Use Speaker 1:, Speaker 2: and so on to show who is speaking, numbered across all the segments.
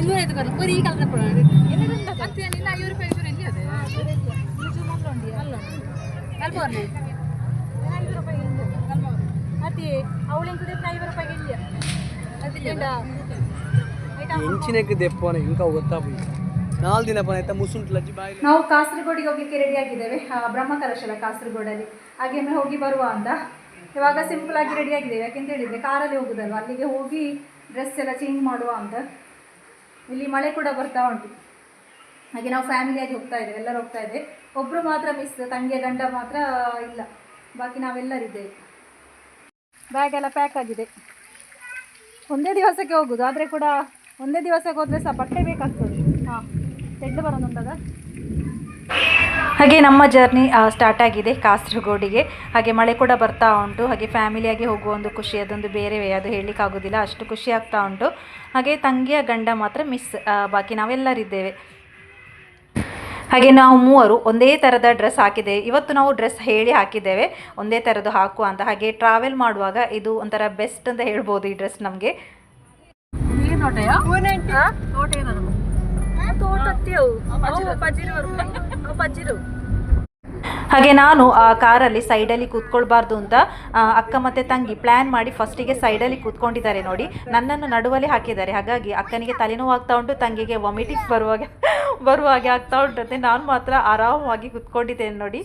Speaker 1: ಇನ್ನೂರ ಐದು ಬರೀ ಈ ಕಾಲದ ಮತ್ತೆ ನಿನ್ನ ಐವತ್ತು ರೂಪಾಯಿ ಐನೂರು ಎಲ್ಲಿ ಅದೇ? ಅಲ್ಲ? ಐದು ರೂಪಾಯಿ ಮತ್ತೆ ಇಲ್ಲಿ ಅದಿಲ್ಲ.
Speaker 2: ದೆಪ್ಪನ ಇಂಕ ಗೊತ್ತಾಪು ನಾಲ್ಕು ದಿನ
Speaker 3: ನಾವು ಕಾಸರಗೋಡಿಗೆ ಹೋಗ್ಲಿಕ್ಕೆ ರೆಡಿ ಆಗಿದ್ದೇವೆ. ಆ, ಬ್ರಹ್ಮ ಕಲಶಲ ಕಾಸರಗೋಡಲ್ಲಿ. ಹಾಗೆ ಹೋಗಿ ಬರುವ ಅಂತ. ಇವಾಗ ಸಿಂಪಲ್ ಆಗಿ ರೆಡಿ ಆಗಿದ್ದೇವೆ. ಯಾಕೆಂತ ಹೇಳಿದ್ರೆ ಕಾರಲ್ಲಿ ಹೋಗುದಲ್ವಾ? ಅಲ್ಲಿಗೆ ಹೋಗಿ ಡ್ರೆಸ್ ಎಲ್ಲ ಚೇಂಜ್ ಮಾಡುವ ಅಂತ. ಇಲ್ಲಿ ಮಳೆ ಕೂಡ ಬರ್ತಾ ಉಂಟು. ಹಾಗೆ ನಾವು ಫ್ಯಾಮಿಲಿಯಾಗಿ ಹೋಗ್ತಾ ಇದ್ದೇವೆ, ಎಲ್ಲರೂ ಹೋಗ್ತಾ ಇದ್ದೇವೆ. ಒಬ್ಬರು ಮಾತ್ರ ಮಿಸ್ ತಂಗಿಯ ಗಂಡ ಮಾತ್ರ ಇಲ್ಲ. ಬಾಕಿ ನಾವೆಲ್ಲರಿದ್ದೇವೆ ಬ್ಯಾಗ್ ಎಲ್ಲ ಪ್ಯಾಕ್ ಆಗಿದೆ. ಒಂದೇ ದಿವಸಕ್ಕೆ ಹೋಗೋದು, ಆದರೆ ಕೂಡ ಒಂದೇ ದಿವಸಕ್ಕೆ ಹೋದರೆ ಸಹ ಬಟ್ಟೆ ಬೇಕಾಗ್ತದೆ. ಹಾಂ ತೆಡ್ಡು ಬರೋದುಂಟದ ಹಾಗೆ ನಮ್ಮ ಜರ್ನಿ ಸ್ಟಾರ್ಟ್ ಆಗಿದೆ ಕಾಸರಗೋಡಿಗೆ. ಹಾಗೆ ಮಳೆ ಕೂಡ ಬರ್ತಾ ಉಂಟು. ಹಾಗೆ ಫ್ಯಾಮಿಲಿಯಾಗಿ ಹೋಗುವ ಒಂದು ಖುಷಿ ಅದೊಂದು ಬೇರೆವೇ ಅದು ಹೇಳಲಿಕ್ಕಾಗೋದಿಲ್ಲ ಅಷ್ಟು ಖುಷಿ ಆಗ್ತಾ ಉಂಟು. ಹಾಗೆ ತಂಗಿಯ ಗಂಡ ಮಾತ್ರ ಮಿಸ್ ಬಾಕಿ ನಾವೆಲ್ಲರಿದ್ದೇವೆ. ಹಾಗೆ ನಾವು ಮೂವರು ಒಂದೇ ಥರದ ಡ್ರೆಸ್ ಹಾಕಿದ್ದೇವೆ ಇವತ್ತು ನಾವು ಡ್ರೆಸ್ ಹೇಳಿ ಹಾಕಿದ್ದೇವೆ. ಒಂದೇ ಥರದ್ದು ಹಾಕುವ ಅಂತ. ಹಾಗೆ ಟ್ರಾವೆಲ್ ಮಾಡುವಾಗ ಇದು ಒಂಥರ ಬೆಸ್ಟ್ ಅಂತ ಹೇಳ್ಬೋದು ಈ ಡ್ರೆಸ್ ನಮಗೆ.
Speaker 1: ತೋಟ ಏನದು
Speaker 3: ಹಾಗೆ ನಾನು ಆ ಕಾರಲ್ಲಿ ಸೈಡಲ್ಲಿ ಕೂತ್ಕೊಳ್ಬಾರ್ದು ಅಂತ ಅಕ್ಕ ಮತ್ತೆ ತಂಗಿ ಪ್ಲ್ಯಾನ್ ಮಾಡಿ ಫಸ್ಟಿಗೆ ಸೈಡಲ್ಲಿ ಕೂತ್ಕೊಂಡಿದ್ದಾರೆ ನೋಡಿ. ನನ್ನನ್ನು ನಡುವಲ್ಲಿ ಹಾಕಿದ್ದಾರೆ. ಹಾಗಾಗಿ ಅಕ್ಕನಿಗೆ ತಲೆನೋವು ಆಗ್ತಾ ಉಂಟು ತಂಗಿಗೆ ವಾಮಿಟಿಂಗ್ ಬರುವಾಗ ಬರುವ ಹಾಗೆ ಆಗ್ತಾ ಉಂಟಂತೆ ನಾನು ಮಾತ್ರ ಆರಾಮವಾಗಿ ಕೂತ್ಕೊಂಡಿದ್ದೇನೆ ನೋಡಿ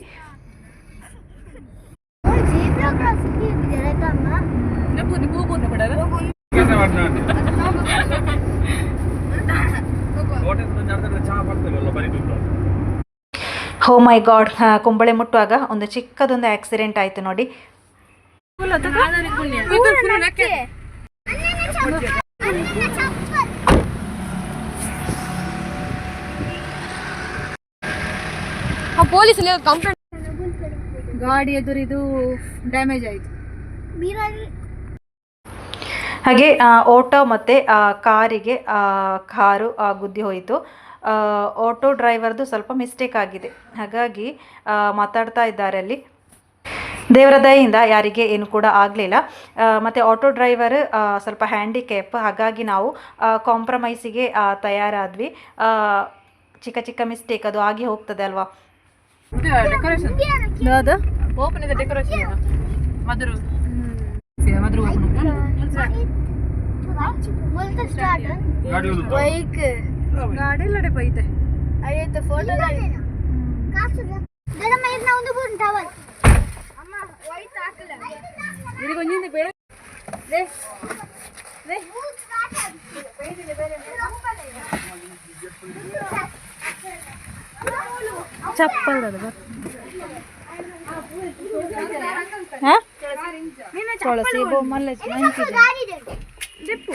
Speaker 1: ನೆಪ್ಪು ನೀವು ಹೋಗ್ಬೋದು ಕೂಡ
Speaker 2: ಚಹಾ ಬರ್ತಲ್ಲ ಬರೀ
Speaker 3: ಹೋ ಮೈ ಗಾಡ್ ಕುಂಬಳೆ ಮುಟ್ಟುವಾಗ ಒಂದು ಚಿಕ್ಕದೊಂದು ಆಕ್ಸಿಡೆಂಟ್ ಆಯ್ತು ನೋಡಿ.
Speaker 1: ಪೊಲೀಸ್ ಕಂಪ್ಲೇಂಟ್
Speaker 3: ಗಾಡಿ ಎದುರಿದು ಡ್ಯಾಮೇಜ್ ಆಯ್ತು. ಹಾಗೆ ಆ, ಆಟೋ ಮತ್ತೆ ಆ, ಕಾರಿಗೆ ಆ, ಕಾರು ಗುದ್ದಿ ಹೋಯಿತು. ಆಟೋ ಡ್ರೈವರ್ದು ಸ್ವಲ್ಪ ಮಿಸ್ಟೇಕ್ ಆಗಿದೆ ಹಾಗಾಗಿ ಮಾತಾಡ್ತಾ ಇದ್ದಾರೆ ಅಲ್ಲಿ ದೇವರ ದಯೆಯಿಂದ ಯಾರಿಗೆ ಏನು ಕೂಡ ಆಗಲಿಲ್ಲ ಮತ್ತು ಆಟೋ ಡ್ರೈವರ್ ಸ್ವಲ್ಪ ಹ್ಯಾಂಡಿಕ್ಯಾಪ್ ಹಾಗಾಗಿ ನಾವು ಕಾಂಪ್ರಮೈಸಿಗೆ ತಯಾರಾದ್ವಿ ಚಿಕ್ಕ ಚಿಕ್ಕ ಮಿಸ್ಟೇಕ್ ಅದು ಆಗಿ ಹೋಗ್ತದೆ ಅಲ್ವಾ
Speaker 1: ಡೆಕೋರೇಷನ್
Speaker 3: ಯಾವುದು
Speaker 1: ಓಪನ್ ಇದೆ ಡೆಕೋರೇಷನ್ ಮಧುರು ಮಧುರು
Speaker 4: ಬೈಕ್
Speaker 3: ಗಾಡಿ ಇಲ್ಲಡೆ ಬೈತೆ
Speaker 4: ಐವತ್ತು ಫೋಟೋ ಒಂದು ಬೂನ್ ಟವಲ್ ಅಮ್ಮ ವೈಟ್ ಹಾಕಲ್ಲ
Speaker 1: ಇದಕ್ಕೆ ಒಂದಿಂದ ಬೇಡ
Speaker 3: ಚಪ್ಪಲ್ ಅದು ಹಾಂ ತುಳಸಿ ಬೊಮ್ಮಲ್ಲ ಮಂಚಿದೆ
Speaker 4: ಗಾಡಿ చెప్పు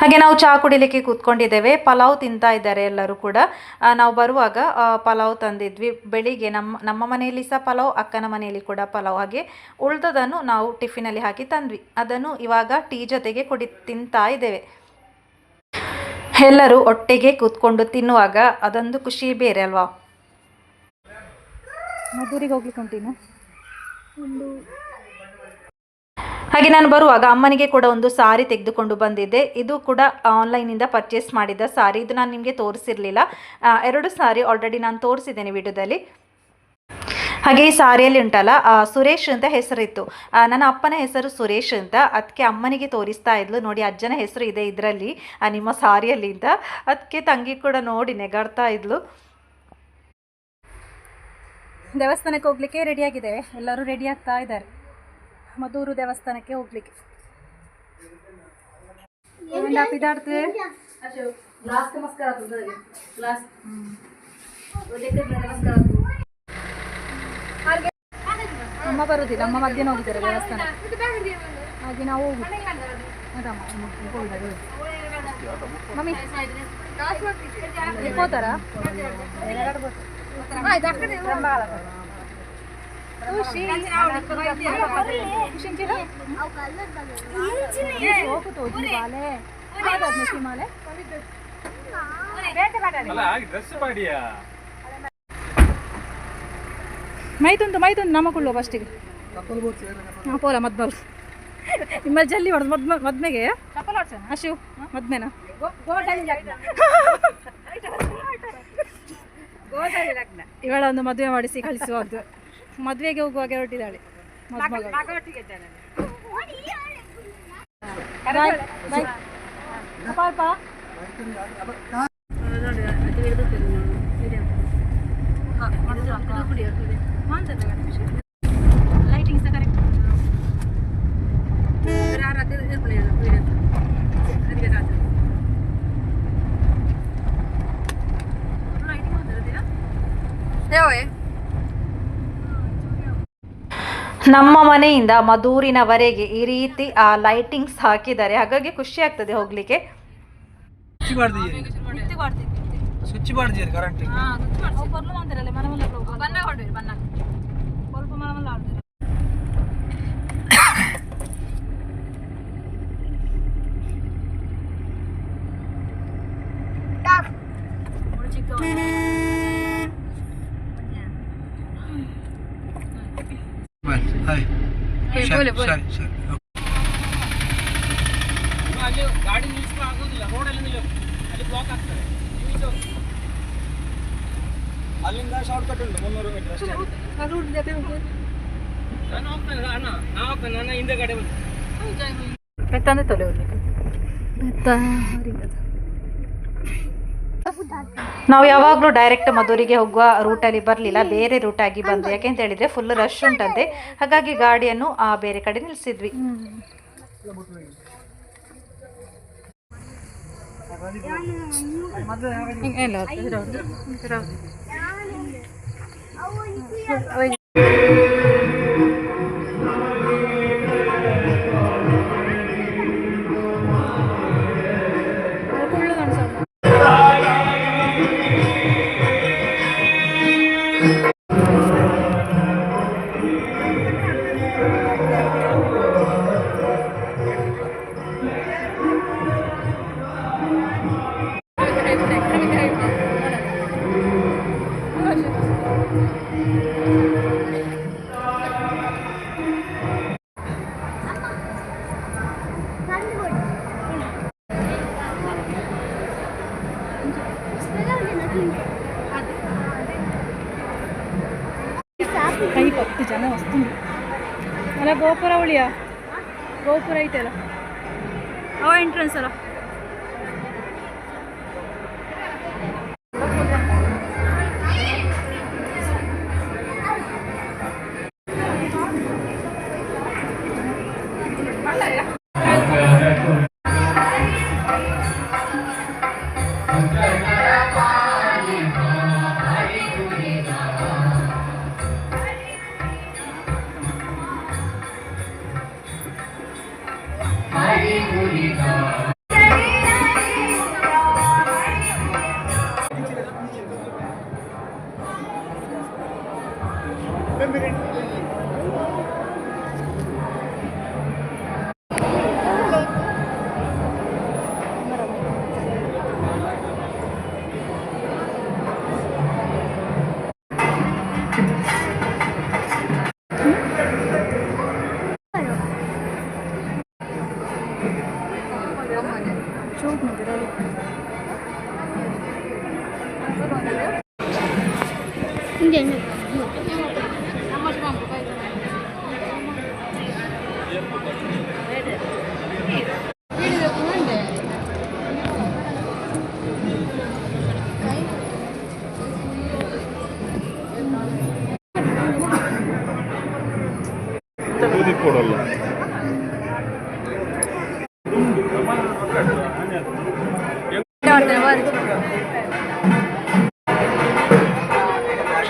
Speaker 3: ಹಾಗೆ ನಾವು ಚಹಾ ಕುಡಿಲಿಕ್ಕೆ ಕೂತ್ಕೊಂಡಿದ್ದೇವೆ. ಪಲಾವ್ ತಿಂತಾ ಇದ್ದಾರೆ ಎಲ್ಲರೂ ಕೂಡ. ನಾವು ಬರುವಾಗ ಪಲಾವ್ ತಂದಿದ್ವಿ. ಬೆಳಿಗ್ಗೆ ನಮ್ಮ ನಮ್ಮ ಮನೆಯಲ್ಲಿ ಸಹ ಪಲಾವ್, ಅಕ್ಕನ ಮನೆಯಲ್ಲಿ ಕೂಡ ಪಲಾವ್. ಹಾಗೆ ಉಳಿದದನ್ನು ನಾವು ಟಿಫಿನಲ್ಲಿ ಹಾಕಿ ತಂದ್ವಿ. ಅದನ್ನು ಇವಾಗ ಟೀ ಜೊತೆಗೆ ಕುಡಿ, ತಿಂತಾ ಇದ್ದೇವೆ. ಎಲ್ಲರೂ ಒಟ್ಟಿಗೆ ಕೂತ್ಕೊಂಡು ತಿನ್ನುವಾಗ ಅದೊಂದು ಖುಷಿ ಬೇರೆ ಅಲ್ವಾ? ಮದುವೆಗೆ ಹೋಗ್ಲಿಕ್ಕೆ ಉಂಟೇನು ಹಾಗೆ ನಾನು ಬರುವಾಗ ಅಮ್ಮನಿಗೆ ಕೂಡ ಒಂದು ಸಾರಿ ತೆಗೆದುಕೊಂಡು ಬಂದಿದ್ದೆ. ಇದು ಕೂಡ ಆನ್ಲೈನಿಂದ ಪರ್ಚೇಸ್ ಮಾಡಿದ್ದ ಸಾರಿ. ಇದು ನಾನು ನಿಮಗೆ ತೋರಿಸಿರಲಿಲ್ಲ. ಎರಡು ಸಾರಿ ಆಲ್ರೆಡಿ ನಾನು ತೋರಿಸಿದ್ದೇನೆ ವಿಡಿಯೋದಲ್ಲಿ. ಹಾಗೆ ಈ ಸಾರಿಯಲ್ಲಿ ಉಂಟಲ್ಲ ಸುರೇಶ್ ಅಂತ ಹೆಸರಿತ್ತು. ನನ್ನ ಅಪ್ಪನ ಹೆಸರು ಸುರೇಶ್ ಅಂತ. ಅದಕ್ಕೆ ಅಮ್ಮನಿಗೆ ತೋರಿಸ್ತಾ ಇದ್ಲು. ನೋಡಿ, ಅಜ್ಜನ ಹೆಸರು ಇದೆ ಇದರಲ್ಲಿ ನಿಮ್ಮ ಸಾರಿಯಲ್ಲಿ ಅಂತ. ಅದಕ್ಕೆ ತಂಗಿ ಕೂಡ ನೋಡಿ ನೆಗಾಡ್ತಾ ಇದ್ಲು. ದೇವಸ್ಥಾನಕ್ಕೆ ಹೋಗ್ಲಿಕ್ಕೆ ರೆಡಿಯಾಗಿದೆ ಎಲ್ಲರೂ ರೆಡಿ ಆಗ್ತಾ ಇದ್ದಾರೆ. ಮಧೂರು ದೇವಸ್ಥಾನಕ್ಕೆ ಹೋಗ್ಲಿಕ್ಕೆ. ಇದಾಡ್ತದೆ? ಲಾಸ್ಟ್ ನಮಸ್ಕಾರ ಲಾಸ್ಟ್ ಅಮ್ಮ ಬರುದಿಲ್ಲ ಅಮ್ಮ ಮಧ್ಯಾಹ್ನ ಹೋಗಿದ್ದಾರೆ ದೇವಸ್ಥಾನ ಹಾಗೆ ನಾವು ಹೋಗುದು. ಮಮ್ಮಿ. ಹೋತಾರಾ
Speaker 5: ಮೈತುಂದು ಮೈತುಂದು ನಮಗುಳ್ಳು ಫಸ್ಟಿಗೆ ಹಾಂ ಪೋಲ ಬರ್ ನಿಮ್ಮ ಜಲ್ಲಿ ಹೊಡೆದು ಮದ್ಮ ಮದ್ಮೆಗೆ? ಅಶು ಮದ್ಮೆನ? ಇವಳ ಒಂದು ಮದುವೆ ಮಾಡಿಸಿ ಕಳಿಸುವಂತು ಮದುವೆಗೆ ಹೋಗುವಾಗ ಹೊರಟಿದ್ದಾಳೆ. ಅಪ್ಪ ಲೈಟಿಂಗ್ ಸಹ ಕರೆಕ್ಟ್ ನಮ್ಮ ಮನೆಯಿಂದ ಮದೂರಿನವರೆಗೆ ಈ ರೀತಿ ಆ ಲೈಟಿಂಗ್ಸ್ ಹಾಕಿದ್ದಾರೆ. ಹಾಗಾಗಿ ಖುಷಿ ಆಗ್ತದೆ ಹೋಗ್ಲಿಕ್ಕೆ.
Speaker 2: ಸ್ವಿಚ್ ಸ್ವಿಚ್ ಕರೆಂಟ್ ಸರಿ ಸರಿ ಸರಿ
Speaker 6: ಅಲ್ಲಿ ಗಾಡಿ ನಿಲ್ಸ್ಕೊಂಡು ಆಗೋದಿಲ್ಲ ರೋಡಲ್ಲಿ ನಿಲ್ಲ ಅಲ್ಲಿ ಬ್ಲಾಕ್ ಆಗ್ತದೆ ನೀವು ಇದು
Speaker 2: ಅಲ್ಲಿಂದ ಶಾರ್ಟ್ ಕಟ್ ಉಂಟು ಮುನ್ನೂರು ಮೀಟರ್ ಅಷ್ಟೇ
Speaker 6: ನಾನು ಹೋಗ್ತೇನೆ ಅಣ್ಣ ನಾ ಹೋಗ್ತೇನೆ ನನ್ನ ಹಿಂದೆ ಗಾಡಿ ಬಂದು
Speaker 5: ತಂದೆ ತೊಲೆ ಹೋಗ್ಲಿಕ್ಕೆ ನಾವು ಯಾವಾಗಲೂ ಡೈರೆಕ್ಟ್ ಮಧುರಿಗೆ ಹೋಗುವ ರೂಟಲ್ಲಿ ಬರಲಿಲ್ಲ ಬೇರೆ ರೂಟ್ ಆಗಿ ಬಂದು. ಯಾಕೆಂತ ಹೇಳಿದ್ರೆ ಫುಲ್ ರಶ್ ಉಂಟಂತೆ. ಹಾಗಾಗಿ ಗಾಡಿಯನ್ನು ಆ ಬೇರೆ ಕಡೆ ನಿಲ್ಲಿಸಿದ್ವಿ ಕೈ ಹತ್ತು ಜನ ವಸ್ತು. ಅಲ್ಲ ಗೋಪುರ ಉಳಿಯ? ಗೋಪುರ ಐತಲ್ಲ? ಅವ ಎಂಟ್ರೆನ್ಸ್ ಅಲ್ಲ.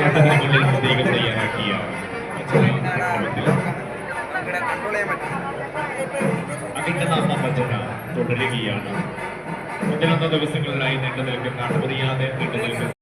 Speaker 7: മത്സരങ്ങളിൽ സ്ത്രീകൾ തയ്യാറാക്കിയ അതിന്റെതാം സംബന്ധന തുടരുകയാണ് പതിനൊന്ന് ദിവസങ്ങളിലായി നീണ്ടു നിൽക്കുന്ന അണുപറിയാതെ നീണ്ടു നിൽക്കുന്ന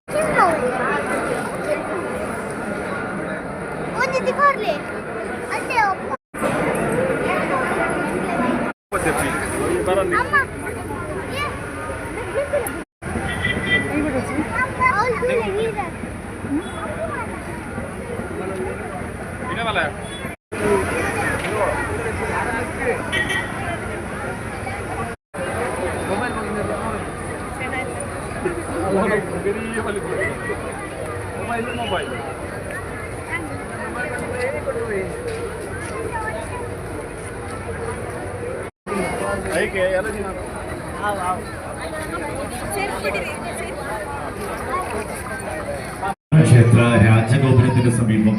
Speaker 7: ക്ഷേത്ര രാജഗോപുരത്തിന് സമീപം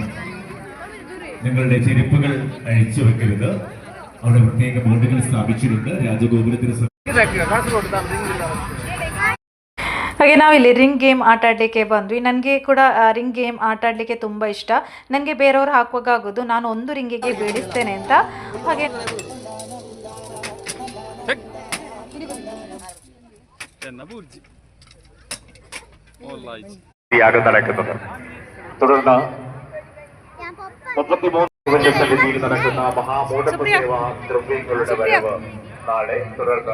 Speaker 7: നിങ്ങളുടെ ചെരുപ്പുകൾ അഴിച്ചു വെക്കരുത് അവിടെ പ്രത്യേക ബോർഡുകൾ സ്ഥാപിച്ചിട്ടുണ്ട് രാജഗോപുരത്തിന് സമീപം
Speaker 3: ಹಾಗೆ ನಾವಿಲ್ಲಿ ರಿಂಗ್ ಗೇಮ್ ಆಟ ಆಡಲಿಕ್ಕೆ ಬಂದ್ವಿ ನನಗೆ ಕೂಡ ರಿಂಗ್ ಗೇಮ್ ಆಟ ಆಡಲಿಕ್ಕೆ ತುಂಬ ಇಷ್ಟ ನನಗೆ ಬೇರೆಯವ್ರು ಹಾಕುವಾಗ ಆಗೋದು ನಾನು ಒಂದು ರಿಂಗಿಗೆ ಬೇಡಿಸ್ತೇನೆ ಅಂತ ಹಾಗೆ
Speaker 4: എന്നാ പൂരിച്ച്.
Speaker 7: യാഗം തുടർന്ന് നടക്കുന്ന മഹാമൂഢസേവ ദ്രവ്യങ്ങളുടെ വരവ്. നാളെ തുടർന്ന്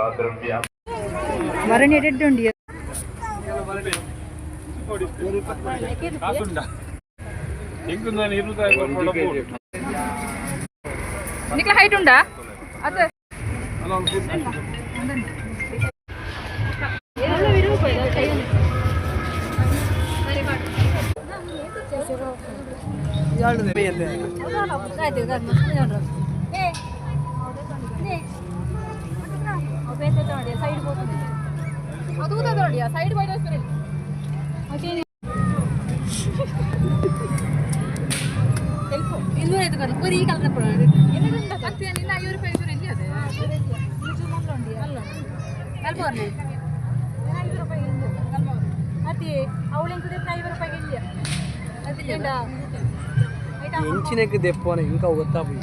Speaker 1: ಸೈಡ್ ಬೈಡ್ ಇನ್ನೂರ ಐದು ಕಡೆ ಬರೀ ಕಲದ ಮತ್ತೆ ನಿನ್ನ ಐವತ್ತು ರೂಪಾಯಿ ಅದೇ ಅಲ್ಲ ರೂಪಾಯಿ ರೂಪಾಯಿಗೆ ಇಲ್ಲ ಅದಿಲ್ಲ
Speaker 2: ಎಂಚಿನಕ್ಕೆ ದೆಪ್ಪೋನ ಇಂಕ ಗೊತ್ತಾಪಿ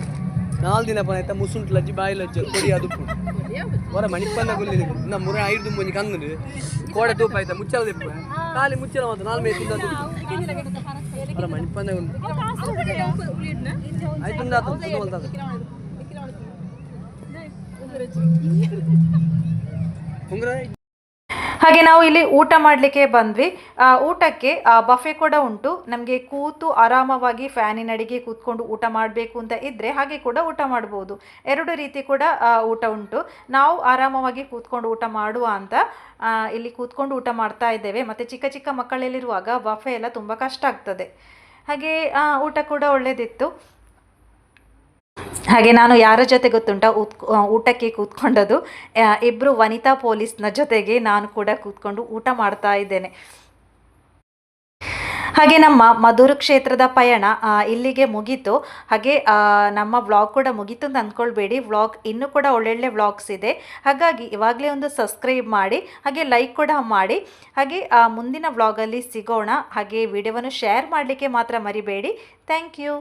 Speaker 2: ನಾಲ್ ದಿನ ಪನ ಐತ ಮುಸುಂಟ್ ಲಜ್ಜಿ ಬಾಯಿ ಲಜ್ಜಿ ಕೊಡಿ ಅದು ಹೊರ ಮಣಿಪನ್ನ ಗುಲ್ಲಿ ನಮ್ಮ ಮುರ ಐದು ಮುಂಜಿ ಕಂದು ಕೋಡೆ ತೂಪ ಆಯ್ತಾ ಮುಚ್ಚಲ ದೆಪ್ಪ ಖಾಲಿ ಮುಚ್ಚಲ ಮಾತ್ರ ನಾಲ್ ಮೇ ತಿಂದ ಹೊರ ಮಣಿಪನ್ನ ಆಯ್ತು ಉಂಗ್ರ
Speaker 3: ಹಾಗೆ ನಾವು ಇಲ್ಲಿ ಊಟ ಮಾಡಲಿಕ್ಕೆ ಬಂದ್ವಿ. ಊಟಕ್ಕೆ ಬಫೆ ಕೂಡ ಉಂಟು. ನಮಗೆ ಕೂತು ಆರಾಮವಾಗಿ ಫ್ಯಾನಿನಡಿಗೆ ಕೂತ್ಕೊಂಡು ಊಟ ಮಾಡಬೇಕು ಅಂತ ಇದ್ದರೆ ಹಾಗೆ ಕೂಡ ಊಟ ಮಾಡ್ಬೋದು. ಎರಡು ರೀತಿ ಕೂಡ ಊಟ ಉಂಟು. ನಾವು ಆರಾಮವಾಗಿ ಕೂತ್ಕೊಂಡು ಊಟ ಮಾಡುವ ಅಂತ ಇಲ್ಲಿ ಕೂತ್ಕೊಂಡು ಊಟ ಮಾಡ್ತಾ ಇದ್ದೇವೆ. ಮತ್ತು ಚಿಕ್ಕ ಚಿಕ್ಕ ಮಕ್ಕಳಲ್ಲಿರುವಾಗ ಬಫೆ ಎಲ್ಲ ತುಂಬ ಕಷ್ಟ ಆಗ್ತದೆ. ಹಾಗೆ ಊಟ ಕೂಡ ಒಳ್ಳೆಯದಿತ್ತು ಹಾಗೆ ನಾನು ಯಾರ ಜೊತೆ ಗೊತ್ತುಂಟ? ಊಟಕ್ಕೆ ಕೂತ್ಕೊಂಡದು ಇಬ್ಬರು ವನಿತಾ ಪೊಲೀಸ್ನ ಜೊತೆಗೆ ನಾನು ಕೂಡ ಕೂತ್ಕೊಂಡು ಊಟ ಮಾಡ್ತಾ ಇದ್ದೇನೆ. ಹಾಗೆ ನಮ್ಮ ಮಧುರ ಕ್ಷೇತ್ರದ ಪಯಣ ಇಲ್ಲಿಗೆ ಮುಗೀತು. ಹಾಗೆ ನಮ್ಮ ವ್ಲಾಗ್ ಕೂಡ ಮುಗೀತು ಅಂತ ಅಂದ್ಕೊಳ್ಬೇಡಿ. ವ್ಲಾಗ್ ಇನ್ನೂ ಕೂಡ ಒಳ್ಳೊಳ್ಳೆ ವ್ಲಾಗ್ಸ್ ಇದೆ. ಹಾಗಾಗಿ ಇವಾಗಲೇ ಒಂದು ಸಬ್ಸ್ಕ್ರೈಬ್ ಮಾಡಿ, ಹಾಗೆ ಲೈಕ್ ಕೂಡ ಮಾಡಿ. ಹಾಗೆ ಮುಂದಿನ ವ್ಲಾಗಲ್ಲಿ ಸಿಗೋಣ. ಹಾಗೆ ವಿಡಿಯೋವನ್ನು ಶೇರ್ ಮಾಡಲಿಕ್ಕೆ ಮಾತ್ರ ಮರಿಬೇಡಿ. Thank you.